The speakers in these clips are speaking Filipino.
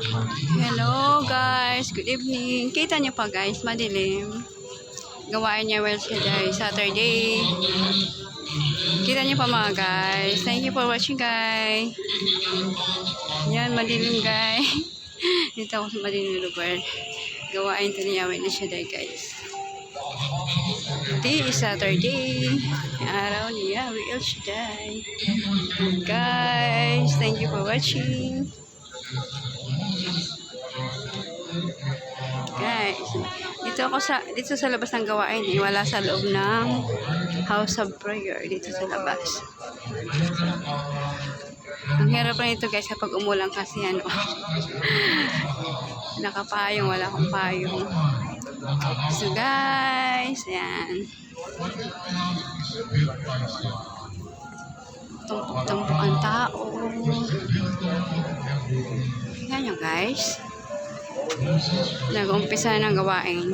Hello guys, good evening. Kita niyo pa guys, madilim. Gawain niya well siya guys, Saturday. Kita niyo pa mga guys. Thank you for watching guys. Yan, madilim guys. Dito ako sa madilim lugar. Gawain to niya well siya guys. Today is Saturday. Araw niya, we El Shaddai. Guys, thank you for watching. Dito ako sa dito sa labas ng gawain, eh, wala sa loob ng house of prayer dito sa labas. Ang hirap lang ito guys kapag umulan kasi ano. Nakapayong, wala akong payong. So guys, ayan. Tumpok-tumpok ang tao. Yan nyo guys. Nag-umpisa ng gawain.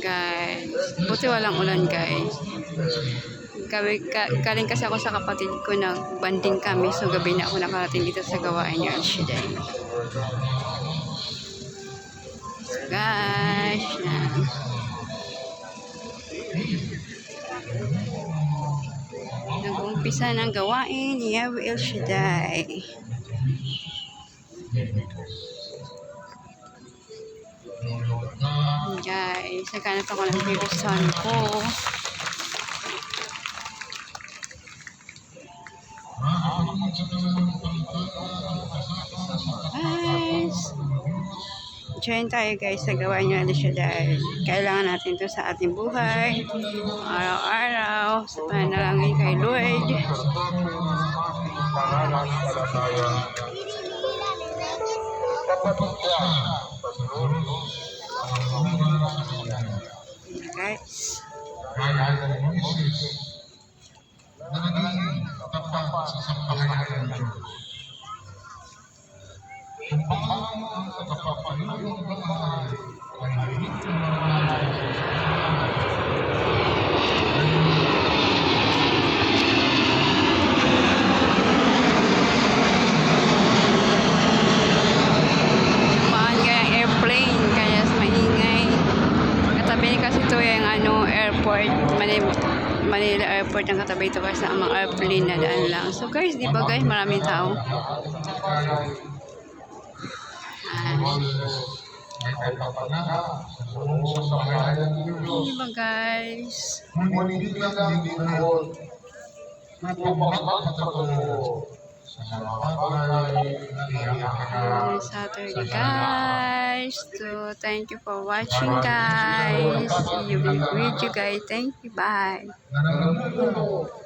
Guys. Buti walang ulan guys. Gabi, ka, galing kasi ako sa kapatid ko nag-banding kami. So gabi na ako nakarating dito sa gawain niya. Shiday. Guys. Yan. Nag-umpisa ng gawain ni Yahweh El Shaddai. Guys, nagkanap ako ng baby son ko. Guys, join tayo guys sa gawain niyo El Shaddai. Kailangan natin to sa ating buhay. Araw-araw, sa panalangin kay Lord. pananampalataya kapatid ka Guys, gaya ng sampahanan ng Diyos. Katabi kasi ito yung ano, airport, Manila, Manila Airport ang katabi ito kasi ang mga airplane na daan lang. So guys, di ba guys, maraming tao. Ah, sampahanan ng Diyos. di ba guys? Saturday guys. So thank you for watching guys. You the video guys. Thank you. Bye.